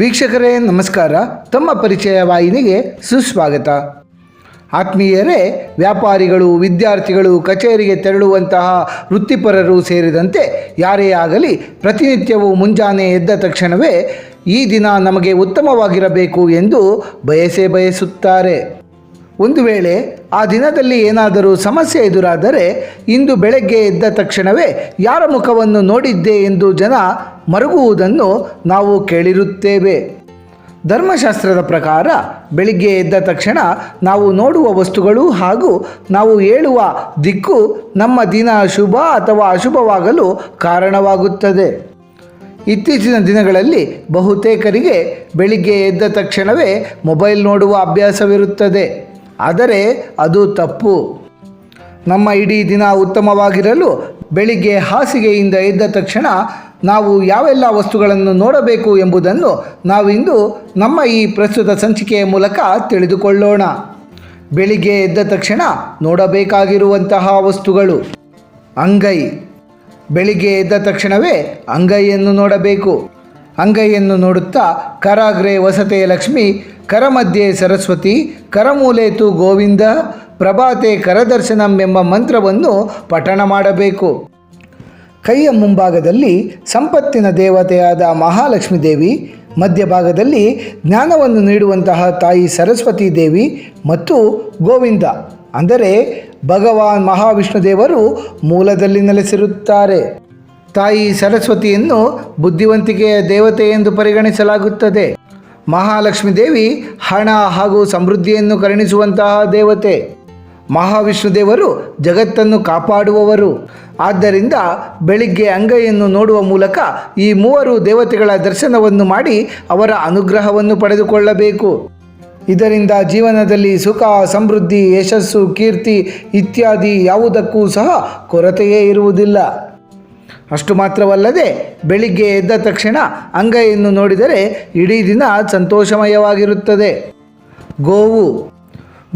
ವೀಕ್ಷಕರೇ, ನಮಸ್ಕಾರ. ತಮ್ಮ ಪರಿಚಯ ವಾಹಿನಿಗೆ ಸುಸ್ವಾಗತ. ಆತ್ಮೀಯರೇ, ವ್ಯಾಪಾರಿಗಳು, ವಿದ್ಯಾರ್ಥಿಗಳು, ಕಚೇರಿಗೆ ತೆರಳುವಂತಹ ವೃತ್ತಿಪರರು ಸೇರಿದಂತೆ ಯಾರೇ ಆಗಲಿ, ಪ್ರತಿನಿತ್ಯವೂ ಮುಂಜಾನೆ ಎದ್ದ ತಕ್ಷಣವೇ ಈ ದಿನ ನಮಗೆ ಉತ್ತಮವಾಗಿರಬೇಕು ಎಂದು ಬಯಸೇ ಬಯಸುತ್ತಾರೆ. ಒಂದು ವೇಳೆ ಆ ದಿನದಲ್ಲಿ ಏನಾದರೂ ಸಮಸ್ಯೆ ಎದುರಾದರೆ ಇಂದು ಬೆಳಗ್ಗೆ ಎದ್ದ ತಕ್ಷಣವೇ ಯಾರ ಮುಖವನ್ನು ನೋಡಿದ್ದೆ ಎಂದು ಜನ ಮರುಗುವುದನ್ನು ನಾವು ಕೇಳಿರುತ್ತೇವೆ. ಧರ್ಮಶಾಸ್ತ್ರದ ಪ್ರಕಾರ ಬೆಳಿಗ್ಗೆ ಎದ್ದ ತಕ್ಷಣ ನಾವು ನೋಡುವ ವಸ್ತುಗಳು ಹಾಗೂ ನಾವು ಹೇಳುವ ದಿಕ್ಕು ನಮ್ಮ ದಿನ ಶುಭ ಅಥವಾ ಅಶುಭವಾಗಲು ಕಾರಣವಾಗುತ್ತದೆ. ಇತ್ತೀಚಿನ ದಿನಗಳಲ್ಲಿ ಬಹುತೇಕರಿಗೆ ಬೆಳಿಗ್ಗೆ ಎದ್ದ ತಕ್ಷಣವೇ ಮೊಬೈಲ್ ನೋಡುವ ಅಭ್ಯಾಸವಿರುತ್ತದೆ. ಆದರೆ ಅದು ತಪ್ಪು. ನಮ್ಮ ಇಡೀ ದಿನ ಉತ್ತಮವಾಗಿರಲು ಬೆಳಿಗ್ಗೆ ಹಾಸಿಗೆಯಿಂದ ಎದ್ದ ತಕ್ಷಣ ನಾವು ಯಾವೆಲ್ಲ ವಸ್ತುಗಳನ್ನು ನೋಡಬೇಕು ಎಂಬುದನ್ನು ನಾವಿಂದು ನಮ್ಮ ಈ ಪ್ರಸ್ತುತ ಸಂಚಿಕೆಯ ಮೂಲಕ ತಿಳಿದುಕೊಳ್ಳೋಣ. ಬೆಳಿಗ್ಗೆ ಎದ್ದ ತಕ್ಷಣ ನೋಡಬೇಕಾಗಿರುವಂತಹ ವಸ್ತುಗಳು. ಅಂಗೈ. ಬೆಳಿಗ್ಗೆ ಎದ್ದ ತಕ್ಷಣವೇ ಅಂಗೈಯನ್ನು ನೋಡಬೇಕು. ಅಂಗೈಯನ್ನು ನೋಡುತ್ತಾ, ಕರಾಗ್ರೆ ವಸತೆ ಲಕ್ಷ್ಮಿ, ಕರಮಧ್ಯೆ ಸರಸ್ವತಿ, ಕರಮೂಲೇತು ಗೋವಿಂದ, ಪ್ರಭಾತೆ ಕರದರ್ಶನಂ ಎಂಬ ಮಂತ್ರವನ್ನು ಪಠಣ ಮಾಡಬೇಕು. ಕೈಯ ಮುಂಭಾಗದಲ್ಲಿ ಸಂಪತ್ತಿನ ದೇವತೆಯಾದ ಮಹಾಲಕ್ಷ್ಮಿ ದೇವಿ, ಮಧ್ಯಭಾಗದಲ್ಲಿ ಜ್ಞಾನವನ್ನು ನೀಡುವಂತಹ ತಾಯಿ ಸರಸ್ವತಿ ದೇವಿ ಮತ್ತು ಗೋವಿಂದ. ಅಂದರೆ ಭಗವಾನ್ ಮಹಾವಿಷ್ಣು ದೇವರು ಮೂಲದಲ್ಲಿ ನೆಲೆಸಿರುತ್ತಾರೆ. ತಾಯಿ ಸರಸ್ವತಿಯನ್ನು ಬುದ್ಧಿವಂತಿಕೆಯ ದೇವತೆ ಎಂದು ಪರಿಗಣಿಸಲಾಗುತ್ತದೆ. ಮಹಾಲಕ್ಷ್ಮೀ ದೇವಿ ಹಣ ಹಾಗೂ ಸಮೃದ್ಧಿಯನ್ನು ಕರುಣಿಸುವಂತಹ ದೇವತೆ. ಮಹಾವಿಷ್ಣು ದೇವರು ಜಗತ್ತನ್ನು ಕಾಪಾಡುವವರು. ಆದ್ದರಿಂದ ಬೆಳಿಗ್ಗೆ ಅಂಗೈಯನ್ನು ನೋಡುವ ಮೂಲಕ ಈ ಮೂವರು ದೇವತೆಗಳ ದರ್ಶನವನ್ನು ಮಾಡಿ ಅವರ ಅನುಗ್ರಹವನ್ನು ಪಡೆದುಕೊಳ್ಳಬೇಕು. ಇದರಿಂದ ಜೀವನದಲ್ಲಿ ಸುಖ, ಸಮೃದ್ಧಿ, ಯಶಸ್ಸು, ಕೀರ್ತಿ ಇತ್ಯಾದಿ ಯಾವುದಕ್ಕೂ ಸಹ ಕೊರತೆಯೇ ಇರುವುದಿಲ್ಲ. ಅಷ್ಟು ಮಾತ್ರವಲ್ಲದೆ ಬೆಳಿಗ್ಗೆ ಎದ್ದ ತಕ್ಷಣ ಅಂಗೈಯನ್ನು ನೋಡಿದರೆ ಇಡೀ ದಿನ ಸಂತೋಷಮಯವಾಗಿರುತ್ತದೆ. ಗೋವು.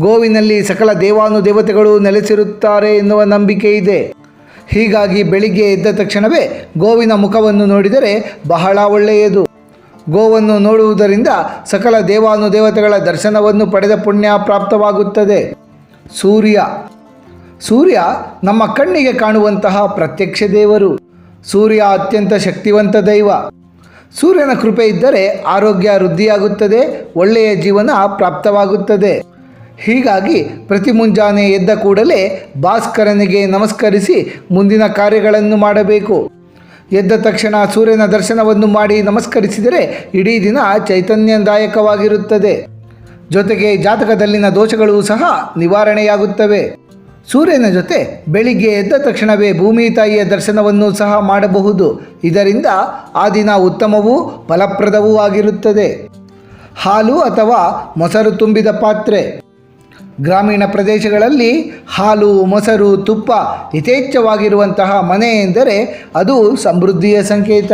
ಗೋವಿನಲ್ಲಿ ಸಕಲ ದೇವಾನು ದೇವತೆಗಳು ನೆಲೆಸಿರುತ್ತಾರೆ ಎನ್ನುವ ನಂಬಿಕೆ ಇದೆ. ಹೀಗಾಗಿ ಬೆಳಿಗ್ಗೆ ಎದ್ದ ತಕ್ಷಣವೇ ಗೋವಿನ ಮುಖವನ್ನು ನೋಡಿದರೆ ಬಹಳ ಒಳ್ಳೆಯದು. ಗೋವನ್ನು ನೋಡುವುದರಿಂದ ಸಕಲ ದೇವಾನು ದೇವತೆಗಳ ದರ್ಶನವನ್ನು ಪಡೆದ ಪುಣ್ಯ ಪ್ರಾಪ್ತವಾಗುತ್ತದೆ. ಸೂರ್ಯ. ಸೂರ್ಯ ನಮ್ಮ ಕಣ್ಣಿಗೆ ಕಾಣುವಂತಹ ಪ್ರತ್ಯಕ್ಷ ದೇವರು. ಸೂರ್ಯ ಅತ್ಯಂತ ಶಕ್ತಿವಂತ ದೈವ. ಸೂರ್ಯನ ಕೃಪೆ ಇದ್ದರೆ ಆರೋಗ್ಯ ವೃದ್ಧಿಯಾಗುತ್ತದೆ, ಒಳ್ಳೆಯ ಜೀವನ ಪ್ರಾಪ್ತವಾಗುತ್ತದೆ. ಹೀಗಾಗಿ ಪ್ರತಿ ಮುಂಜಾನೆ ಎದ್ದ ಕೂಡಲೇ ಭಾಸ್ಕರನಿಗೆ ನಮಸ್ಕರಿಸಿ ಮುಂದಿನ ಕಾರ್ಯಗಳನ್ನು ಮಾಡಬೇಕು. ಎದ್ದ ತಕ್ಷಣ ಸೂರ್ಯನ ದರ್ಶನವನ್ನು ಮಾಡಿ ನಮಸ್ಕರಿಸಿದರೆ ಇಡೀ ದಿನ ಚೈತನ್ಯದಾಯಕವಾಗಿರುತ್ತದೆ. ಜೊತೆಗೆ ಜಾತಕದಲ್ಲಿನ ದೋಷಗಳು ಸಹ ನಿವಾರಣೆಯಾಗುತ್ತವೆ. ಸೂರ್ಯನ ಜೊತೆ ಬೆಳಿಗ್ಗೆ ಎದ್ದ ತಕ್ಷಣವೇ ಭೂಮಿ ತಾಯಿಯ ದರ್ಶನವನ್ನು ಸಹ ಮಾಡಬಹುದು. ಇದರಿಂದ ಆ ದಿನ ಉತ್ತಮವೂ ಫಲಪ್ರದವೂ ಆಗಿರುತ್ತದೆ. ಹಾಲು ಅಥವಾ ಮೊಸರು ತುಂಬಿದ ಪಾತ್ರೆ. ಗ್ರಾಮೀಣ ಪ್ರದೇಶಗಳಲ್ಲಿ ಹಾಲು, ಮೊಸರು, ತುಪ್ಪ ಯಥೇಚ್ಛವಾಗಿರುವಂತಹ ಮನೆ ಎಂದರೆ ಅದು ಸಮೃದ್ಧಿಯ ಸಂಕೇತ.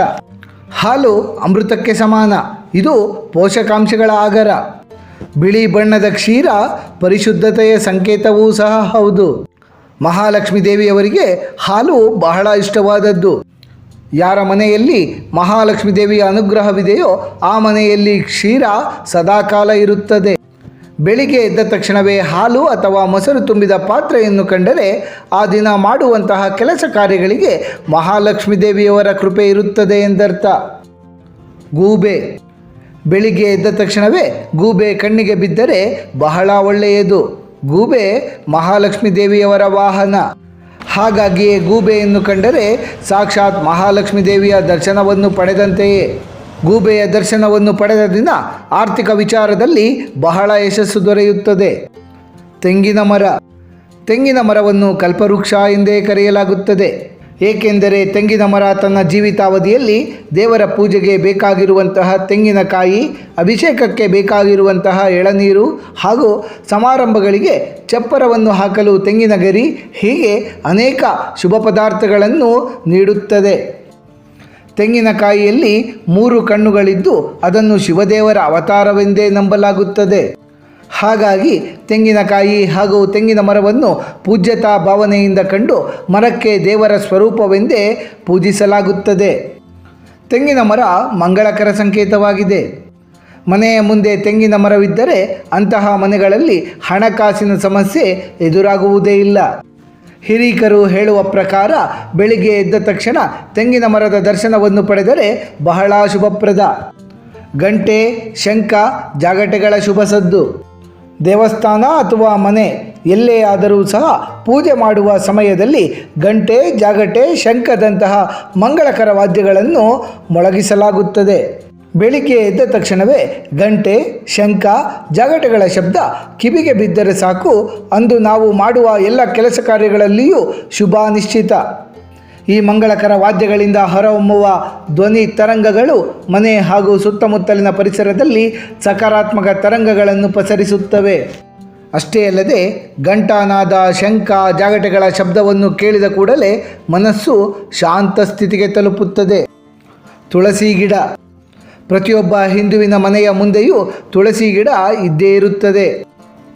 ಹಾಲು ಅಮೃತಕ್ಕೆ ಸಮಾನ. ಇದು ಪೋಷಕಾಂಶಗಳ ಆಗರ. ಬಿಳಿ ಬಣ್ಣದ ಕ್ಷೀರ, ಪರಿಶುದ್ಧತೆಯ ಸಂಕೇತವೂ ಸಹ ಹೌದು. ಮಹಾಲಕ್ಷ್ಮೀ ದೇವಿಯವರಿಗೆ ಹಾಲು ಬಹಳ ಇಷ್ಟವಾದದ್ದು. ಯಾರ ಮನೆಯಲ್ಲಿ ಮಹಾಲಕ್ಷ್ಮೀ ದೇವಿಯ ಅನುಗ್ರಹವಿದೆಯೋ ಆ ಮನೆಯಲ್ಲಿ ಕ್ಷೀರ ಸದಾಕಾಲ ಇರುತ್ತದೆ. ಬೆಳಿಗ್ಗೆ ಎದ್ದ ತಕ್ಷಣವೇ ಹಾಲು ಅಥವಾ ಮೊಸರು ತುಂಬಿದ ಪಾತ್ರೆಯನ್ನು ಕಂಡರೆ ಆ ದಿನ ಮಾಡುವಂತಹ ಕೆಲಸ ಕಾರ್ಯಗಳಿಗೆ ಮಹಾಲಕ್ಷ್ಮೀ ದೇವಿಯವರ ಕೃಪೆ ಇರುತ್ತದೆ ಎಂದರ್ಥ. ಗೂಬೆ. ಬೆಳಿಗ್ಗೆ ಎದ್ದ ತಕ್ಷಣವೇ ಗೂಬೆ ಕಣ್ಣಿಗೆ ಬಿದ್ದರೆ ಬಹಳ ಒಳ್ಳೆಯದು. ಗೂಬೆ ಮಹಾಲಕ್ಷ್ಮೀ ದೇವಿಯವರ ವಾಹನ. ಹಾಗಾಗಿಯೇ ಗೂಬೆಯನ್ನು ಕಂಡರೆ ಸಾಕ್ಷಾತ್ ಮಹಾಲಕ್ಷ್ಮೀ ದೇವಿಯ ದರ್ಶನವನ್ನು ಪಡೆದಂತೆಯೇ. ಗೂಬೆಯ ದರ್ಶನವನ್ನು ಪಡೆದ ದಿನ ಆರ್ಥಿಕ ವಿಚಾರದಲ್ಲಿ ಬಹಳ ಯಶಸ್ಸು ದೊರೆಯುತ್ತದೆ. ತೆಂಗಿನ ಮರ. ತೆಂಗಿನ ಮರವನ್ನು ಕಲ್ಪವೃಕ್ಷ ಎಂದೇ ಕರೆಯಲಾಗುತ್ತದೆ. ಏಕೆಂದರೆ ತೆಂಗಿನ ಮರ ತನ್ನ ಜೀವಿತಾವಧಿಯಲ್ಲಿ ದೇವರ ಪೂಜೆಗೆ ಬೇಕಾಗಿರುವಂತಹ ತೆಂಗಿನಕಾಯಿ, ಅಭಿಷೇಕಕ್ಕೆ ಬೇಕಾಗಿರುವಂತಹ ಎಳನೀರು ಹಾಗೂ ಸಮಾರಂಭಗಳಿಗೆ ಚಪ್ಪರವನ್ನು ಹಾಕಲು ತೆಂಗಿನ ಗರಿ ಹೀಗೆ ಅನೇಕ ಶುಭ ಪದಾರ್ಥಗಳನ್ನು ನೀಡುತ್ತದೆ. ತೆಂಗಿನಕಾಯಿಯಲ್ಲಿ ಮೂರು ಕಣ್ಣುಗಳಿದ್ದು ಅದನ್ನು ಶಿವದೇವರ ಅವತಾರವೆಂದೇ ನಂಬಲಾಗುತ್ತದೆ. ಹಾಗಾಗಿ ತೆಂಗಿನಕಾಯಿ ಹಾಗೂ ತೆಂಗಿನ ಮರವನ್ನು ಪೂಜ್ಯತಾ ಭಾವನೆಯಿಂದ ಕಂಡು ಮರಕ್ಕೆ ದೇವರ ಸ್ವರೂಪವೆಂದೇ ಪೂಜಿಸಲಾಗುತ್ತದೆ. ತೆಂಗಿನ ಮರ ಮಂಗಳಕರ ಸಂಕೇತವಾಗಿದೆ. ಮನೆಯ ಮುಂದೆ ತೆಂಗಿನ ಮರವಿದ್ದರೆ ಅಂತಹ ಮನೆಗಳಲ್ಲಿ ಹಣಕಾಸಿನ ಸಮಸ್ಯೆ ಎದುರಾಗುವುದೇ ಇಲ್ಲ. ಹಿರೀಕರು ಹೇಳುವ ಪ್ರಕಾರ ಬೆಳಿಗ್ಗೆ ಎದ್ದ ತಕ್ಷಣ ತೆಂಗಿನ ಮರದ ದರ್ಶನವನ್ನು ಪಡೆದರೆ ಬಹಳ ಶುಭಪ್ರದ. ಗಂಟೆ, ಶಂಖ, ಜಾಗಟೆಗಳ ಶುಭ ಸದ್ದು ದೇವಸ್ಥಾನ ಅಥವಾ ಮನೆ ಎಲ್ಲೇ ಆದರೂ ಸಹ ಪೂಜೆ ಮಾಡುವ ಸಮಯದಲ್ಲಿ ಗಂಟೆ, ಜಾಗಟೆ, ಶಂಖದಂತಹ ಮಂಗಳಕರ ವಾದ್ಯಗಳನ್ನು ಮೊಳಗಿಸಲಾಗುತ್ತದೆ. ಬೆಳಿಗ್ಗೆ ಎದ್ದ ತಕ್ಷಣವೇ ಗಂಟೆ, ಶಂಖ, ಜಾಗಟೆಗಳ ಶಬ್ದ ಕಿವಿಗೆ ಬಿದ್ದರೆ ಸಾಕು. ಅಂದು ನಾವು ಮಾಡುವ ಎಲ್ಲ ಕೆಲಸ ಕಾರ್ಯಗಳಲ್ಲಿಯೂ ಶುಭ ನಿಶ್ಚಿತ. ಈ ಮಂಗಳಕರ ವಾದ್ಯಗಳಿಂದ ಹೊರಹೊಮ್ಮುವ ಧ್ವನಿ ತರಂಗಗಳು ಮನೆ ಹಾಗೂ ಸುತ್ತಮುತ್ತಲಿನ ಪರಿಸರದಲ್ಲಿ ಸಕಾರಾತ್ಮಕ ತರಂಗಗಳನ್ನು ಪಸರಿಸುತ್ತವೆ. ಅಷ್ಟೇ ಅಲ್ಲದೆ ಗಂಟಾನಾದ ಶಂಖ ಜಾಗಟೆಗಳ ಶಬ್ದವನ್ನು ಕೇಳಿದ ಕೂಡಲೇ ಮನಸ್ಸು ಶಾಂತ ಸ್ಥಿತಿಗೆ ತಲುಪುತ್ತದೆ. ತುಳಸಿ ಗಿಡ. ಪ್ರತಿಯೊಬ್ಬ ಹಿಂದುವಿನ ಮನೆಯ ಮುಂದೆಯೂ ತುಳಸಿ ಗಿಡ ಇದ್ದೇ ಇರುತ್ತದೆ.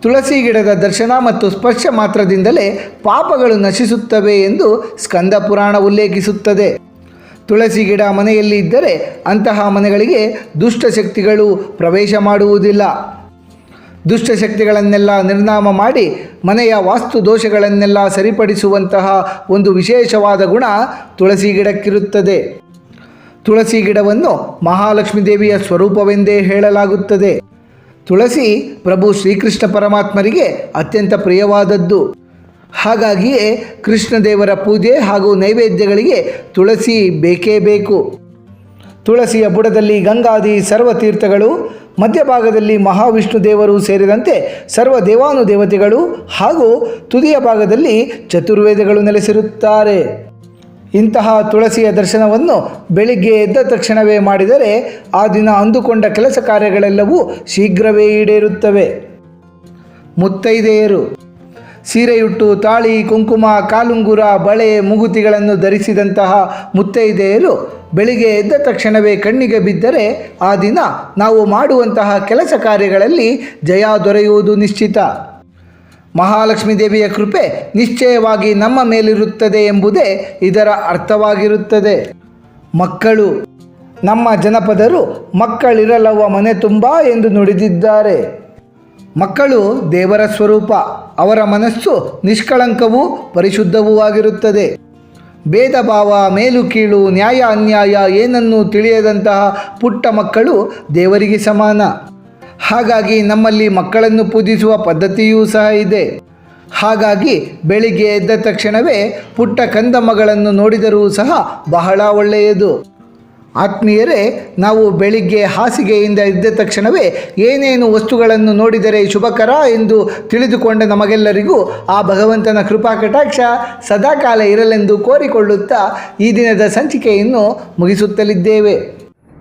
ತುಳಸಿ ಗಿಡದ ದರ್ಶನ ಮತ್ತು ಸ್ಪರ್ಶ ಮಾತ್ರದಿಂದಲೇ ಪಾಪಗಳು ನಶಿಸುತ್ತವೆ ಎಂದು ಸ್ಕಂದ ಪುರಾಣ ಉಲ್ಲೇಖಿಸುತ್ತದೆ. ತುಳಸಿ ಗಿಡ ಮನೆಯಲ್ಲಿ ಇದ್ದರೆ ಅಂತಹ ಮನೆಗಳಿಗೆ ದುಷ್ಟಶಕ್ತಿಗಳು ಪ್ರವೇಶ ಮಾಡುವುದಿಲ್ಲ. ದುಷ್ಟಶಕ್ತಿಗಳನ್ನೆಲ್ಲ ನಿರ್ನಾಮ ಮಾಡಿ ಮನೆಯ ವಾಸ್ತು ದೋಷಗಳನ್ನೆಲ್ಲ ಸರಿಪಡಿಸುವಂತಹ ಒಂದು ವಿಶೇಷವಾದ ಗುಣ ತುಳಸಿ ಗಿಡಕ್ಕಿರುತ್ತದೆ. ತುಳಸಿ ಗಿಡವನ್ನು ಮಹಾಲಕ್ಷ್ಮೀ ದೇವಿಯ ಸ್ವರೂಪವೆಂದೇ ಹೇಳಲಾಗುತ್ತದೆ. ತುಳಸಿ ಪ್ರಭು ಶ್ರೀಕೃಷ್ಣ ಪರಮಾತ್ಮರಿಗೆ ಅತ್ಯಂತ ಪ್ರಿಯವಾದದ್ದು. ಹಾಗಾಗಿಯೇ ಕೃಷ್ಣದೇವರ ಪೂಜೆ ಹಾಗೂ ನೈವೇದ್ಯಗಳಿಗೆ ತುಳಸಿ ಬೇಕೇ ಬೇಕು. ತುಳಸಿಯ ಬುಡದಲ್ಲಿ ಗಂಗಾದಿ ಸರ್ವತೀರ್ಥಗಳು, ಮಧ್ಯಭಾಗದಲ್ಲಿ ಮಹಾವಿಷ್ಣು ದೇವರು ಸೇರಿದಂತೆ ಸರ್ವ ದೇವಾನುದೇವತೆಗಳು ಹಾಗೂ ತುದಿಯ ಭಾಗದಲ್ಲಿ ಚತುರ್ವೇದಗಳು ನೆಲೆಸಿರುತ್ತಾರೆ. ಇಂತಹ ತುಳಸಿಯ ದರ್ಶನವನ್ನು ಬೆಳಿಗ್ಗೆ ಎದ್ದ ತಕ್ಷಣವೇ ಮಾಡಿದರೆ ಆ ದಿನ ಅಂದುಕೊಂಡ ಕೆಲಸ ಕಾರ್ಯಗಳೆಲ್ಲವೂ ಶೀಘ್ರವೇ ಈಡೇರುತ್ತವೆ. ಮುತ್ತೈದೆಯರು, ಸೀರೆಯುಟ್ಟು, ತಾಳಿ, ಕುಂಕುಮ, ಕಾಲುಂಗುರ, ಬಳೆ, ಮುಗುತಿಗಳನ್ನು ಧರಿಸಿದಂತಹ ಮುತ್ತೈದೆಯರು ಬೆಳಿಗ್ಗೆ ಎದ್ದ ತಕ್ಷಣವೇ ಕಣ್ಣಿಗೆ ಬಿದ್ದರೆ ಆ ದಿನ ನಾವು ಮಾಡುವಂತಹ ಕೆಲಸ ಕಾರ್ಯಗಳಲ್ಲಿ ಜಯ ದೊರೆಯುವುದು ನಿಶ್ಚಿತ. ಮಹಾಲಕ್ಷ್ಮೀ ದೇವಿಯ ಕೃಪೆ ನಿಶ್ಚಯವಾಗಿ ನಮ್ಮ ಮೇಲಿರುತ್ತದೆ ಎಂಬುದೇ ಇದರ ಅರ್ಥವಾಗಿರುತ್ತದೆ. ಮಕ್ಕಳು, ನಮ್ಮ ಜನಪದರು ಮಕ್ಕಳಿರಲವ ಮನೆ ತುಂಬ ಎಂದು ನುಡಿದಿದ್ದಾರೆ. ಮಕ್ಕಳು ದೇವರ ಸ್ವರೂಪ, ಅವರ ಮನಸ್ಸು ನಿಷ್ಕಳಂಕವೂ ಪರಿಶುದ್ಧವೂ ಆಗಿರುತ್ತದೆ. ಭೇದ ಭಾವ, ಮೇಲು ಕೀಳು, ನ್ಯಾಯ ಅನ್ಯಾಯ ಏನನ್ನೂ ತಿಳಿಯದಂತಹ ಪುಟ್ಟ ಮಕ್ಕಳು ದೇವರಿಗೆ ಸಮಾನ. ಹಾಗಾಗಿ ನಮ್ಮಲ್ಲಿ ಮಕ್ಕಳನ್ನು ಪೂಜಿಸುವ ಪದ್ಧತಿಯೂ ಸಹ ಇದೆ. ಹಾಗಾಗಿ ಬೆಳಿಗ್ಗೆ ಎದ್ದ ತಕ್ಷಣವೇ ಪುಟ್ಟ ಕಂದಮ್ಮಗಳನ್ನು ನೋಡಿದರೂ ಸಹ ಬಹಳ ಒಳ್ಳೆಯದು. ಆತ್ಮೀಯರೇ, ನಾವು ಬೆಳಿಗ್ಗೆ ಹಾಸಿಗೆಯಿಂದ ಎದ್ದ ತಕ್ಷಣವೇ ಏನೇನು ವಸ್ತುಗಳನ್ನು ನೋಡಿದರೆ ಶುಭಕರ ಎಂದು ತಿಳಿದುಕೊಂಡ ನಮಗೆಲ್ಲರಿಗೂ ಆ ಭಗವಂತನ ಕೃಪಾ ಕಟಾಕ್ಷ ಸದಾಕಾಲ ಇರಲೆಂದು ಕೋರಿಕೊಳ್ಳುತ್ತಾ ಈ ದಿನದ ಸಂಚಿಕೆಯನ್ನು ಮುಗಿಸುತ್ತಲಿದ್ದೇವೆ.